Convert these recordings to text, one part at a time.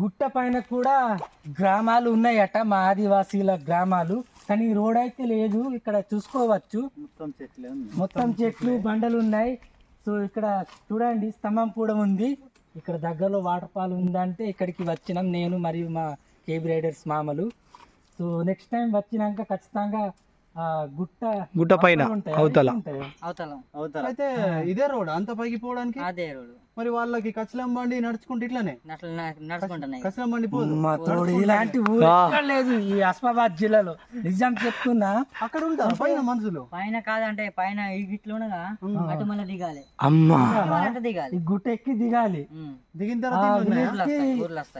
గుట్ట పైన కూడా గ్రామాలు ఉన్నాయట మా ఆదివాసీల గ్రామాలు. కానీ రోడ్ అయితే లేదు ఇక్కడ చూసుకోవచ్చు. మొత్తం చెట్లే మొత్తం చెట్లు. బండలు ఉన్నాయి. సో ఇక్కడ చూడండి స్తంభం కూడా ఉంది. ఇక్కడ దగ్గరలో వాటర్ ఫాల్ ఉందంటే ఇక్కడికి వచ్చినాం నేను మరియు మా కేబీ రైడర్స్ మామలు. సో నెక్స్ట్ టైం వచ్చినాక ఖచ్చితంగా గుట్ట గుట్ట పైన? అవతల? అవతలం. అవుతారా అయితే ఇదే రోడ్ అంత పైకి పోవడానికి? అదే రోడ్డు మరి వాళ్ళకి కచ్చలం బండి నడుచుకుంటే ఇట్లానే? కచ్చలం బండి పోదు. మా తోడు ఇలాంటి లేదు ఈ అస్మాబాద్ జిల్లాలో. నిజం చెప్తున్నా అక్కడ ఉంటారు పైన మనుషులు? పైన కాదంటే పైన ఈ గిట్లు ఉండగా అటు మళ్ళీ దిగాలి. అమ్మా. దిగాలి. ఈ గుట్ట ఎక్కి దిగాలి. దిగిన తర్వాత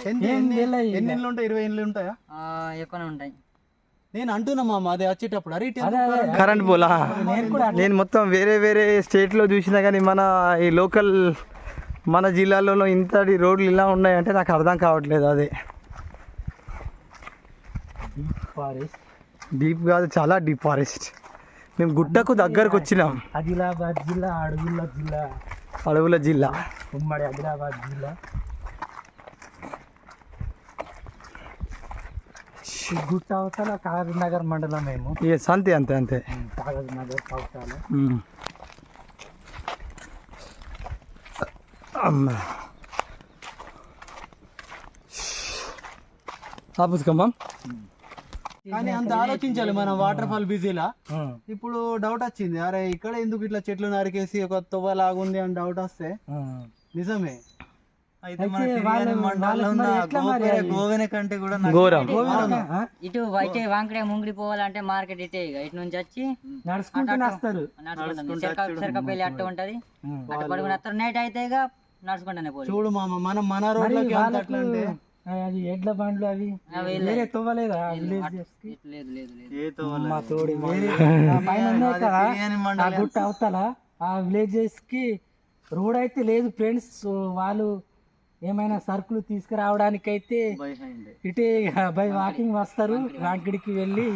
ఎన్ని ఎన్ని-. ఎన్ని ఉంటాయి? ఇరవై ఇల్లు ఉంటాయా? ఆ, ఎక్కువనే ఉంటాయి. నేను అంటున్నా మామ అదే వచ్చేటప్పుడు అరే కరెంట్ పోలా? నేను మొత్తం వేరే వేరే స్టేట్లో చూసినా కానీ మన ఈ లోకల్ మన జిల్లాలో ఇంతటి రోడ్లు ఇలా ఉన్నాయంటే నాకు అర్థం కావట్లేదు అదే. ఫారెస్ట్ డీప్ కాదు చాలా డీప్ ఫారెస్ట్ మేము గుట్టకు దగ్గరకు వచ్చినాం. ఆదిలాబాద్ జిల్లా అడవుల జిల్లా. అడవుల జిల్లా. ఉమ్మడి ఆదిలాబాద్ జిల్లా ఈ గుట్ట అవతల కాగజ్ నగర్ మండలం మేము ఎస్ అంతే అంతే అంతే. కాగజ్ నగర్ అవతల మ్మ్. అమ్మా. కానీ అంత ఆలోచించాలి మనం వాటర్ ఫాల్ బిజీలా ఇప్పుడు డౌట్ వచ్చింది. అరే ఇక్కడ ఎందుకు ఇట్లా చెట్లు నరికేసి ఒక తొవ్వ లాగుంది అని డౌట్ వస్తే నిజమే. ఇటు అయితే వాంకడే ముంగిడి పోవాలంటే మార్కెట్ ఇటే ఇక. ఇటు నుంచి వచ్చి నడుచుకుంటూ వస్తారు అట్ట ఉంటది. అటు పడుకుని వస్తారు. నైట్ అయితే ఇక నడుచుకుంటానే పోలి చూడు మామ మనం మన రోడ్లకి అది ఎడ్ల బండ్లు అవి వేరే తవ్వలేదా లేదు లేదు లేదు. మా తోడి పైన ఉన్నాయి కదా. ఆ గుట్ట అవతల ఆ విలేజెస్కి రోడ్ అయితే లేదు ఫ్రెండ్స్ వాళ్ళు ఏమైనా సరుకులు తీసుకురావడానికైతే ఇటే బై వాకింగ్ వస్తారు వాకిడికి వెళ్ళి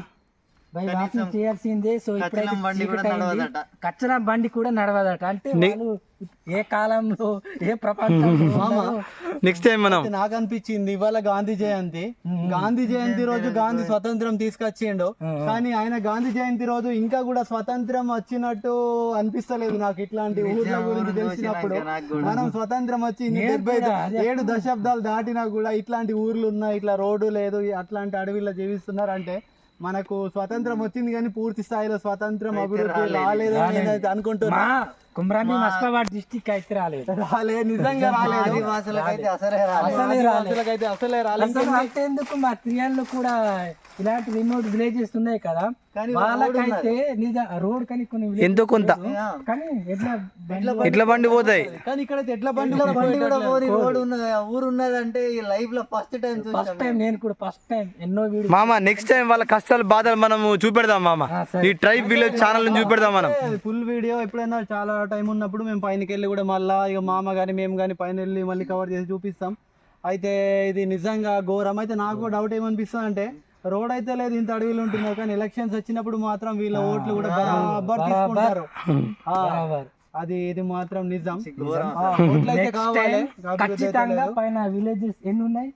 చేయాల్సిందే. సో ఇప్పుడైతే కచ్చలం బండి కూడా. నడవదట. కచ్చలం బండి కూడా నడవదట. అంటే ఏ కాలంలో ఏ ప్రపంచంలో ఉన్నారో నెక్స్ట్ టైం మనం నాకు అనిపించింది ఇవాళ గాంధీ జయంతి. గాంధీ జయంతి రోజు గాంధీ స్వతంత్రం తీసుకొచ్చిండు. కానీ ఆయన గాంధీ జయంతి రోజు ఇంకా కూడా స్వతంత్రం వచ్చినట్టు అనిపిస్తలేదు నాకు ఇట్లాంటి ఊర్ల గురించి తెలిసినప్పుడు. మనం స్వతంత్రం వచ్చి డెబ్బై ఏడు దశాబ్దాలు దాటినా కూడా ఇట్లాంటి ఊర్లు ఉన్నాయి ఇట్లా రోడ్డు లేదు అట్లాంటి అడవిలో జీవిస్తున్నారు అంటే మనకు స్వతంత్రం వచ్చింది కానీ పూర్తి స్థాయిలో స్వతంత్రం అభివృద్ధి రాలేదు. అని అనుకుంటున్నా. కుమ్రామి మస్కాబాద్ డిస్టిక్ అయితే రాలేదు. రాలే నిజంగా రాలేదు. ఆదివాసులకైతే అసలే రాలేదు. అసలే రాలేదు. ఎందుకు? మా తిరియాల్లో కూడా ఇలాంటి రిమోట్ విలేజెస్ ఉన్నాయి కదా. వాళ్ళకైతే నిజ రోడ్ కానీ కొన్ని ఎంతో కొంత. కానీ ఎట్లా ఎట్ల బండి పోతాయి. కానీ ఇక్కడ ఎట్లా బండి బండి కూడా పోని రోడ్ ఉన్నది. ఊరు ఉన్నదంటే ఈ లైఫ్లో ఫస్ట్ టైం ఫస్ట్ టైం నేను కూడా ఫస్ట్ టైం ఎన్నో వీడియో మామ నెక్స్ట్ టైం వాళ్ళ కష్టాలు బాధలు మనం చూపెడదాం మామ. ఈ ట్రైబ్ విలేజ్ ఛానల్ చూపెడదాం మనం. ఫుల్ వీడియో ఎప్పుడైనా చాలా టైం ఉన్నప్పుడు మేము పైనకి వెళ్ళి కూడా మళ్ళా ఇక మామ గాని మేము గాని పైన వెళ్ళి మళ్ళీ కవర్ చేసి చూపిస్తాం. అయితే ఇది నిజంగా ఘోరం. అయితే నాకు డౌట్ ఏమనిపిస్తుంది అంటే రోడ్ అయితే లేదు ఇంత అడవిలో ఉంటున్నారు. కానీ ఎలక్షన్స్ వచ్చినప్పుడు మాత్రం వీళ్ళ ఓట్లు కూడా బరాబర్ తీసుకుంటారు. ఆ, అది ఇది మాత్రం నిజం. ఆ, ఓట్లు అయితే కావాలి. ఖచ్చితంగా పైన విలేజెస్ ఎన్ని ఉన్నాయి?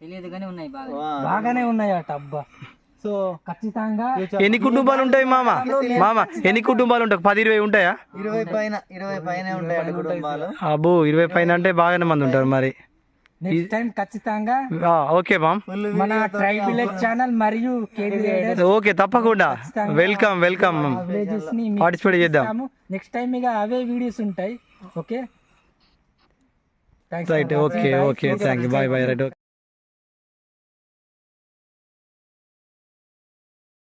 తెలియదు కానీ ఉన్నాయి బాగా. బాగానే ఉన్నాయి అట అబ్బా. సో ఖచ్చితంగా ఎన్ని కుటుంబాలు ఉంటాయి మామ? మామ ఎన్ని కుటుంబాలు ఉంటాయి? పది ఇరవై ఉంటాయా? ఇరవై పైన ఇరవై పైన ఉంటాయి కుటుంబాలు. అబ్బో ఇరవై పైన అంటే బాగానే మంది ఉంటారు మరి. నెక్స్ట్ టైం ఖచ్చితంగా ఆ, ఓకే మామ్. మన ట్రై విలేజ్ ఛానల్ మరియు ఓకే తప్పకుండా. వెల్కమ్ వెల్కమ్ పార్టిసిపేట్ చేద్దాం. నెక్స్ట్ టైం ఇక అవే వీడియోస్ ఉంటాయి. Okay right okay okay thank you bye bye right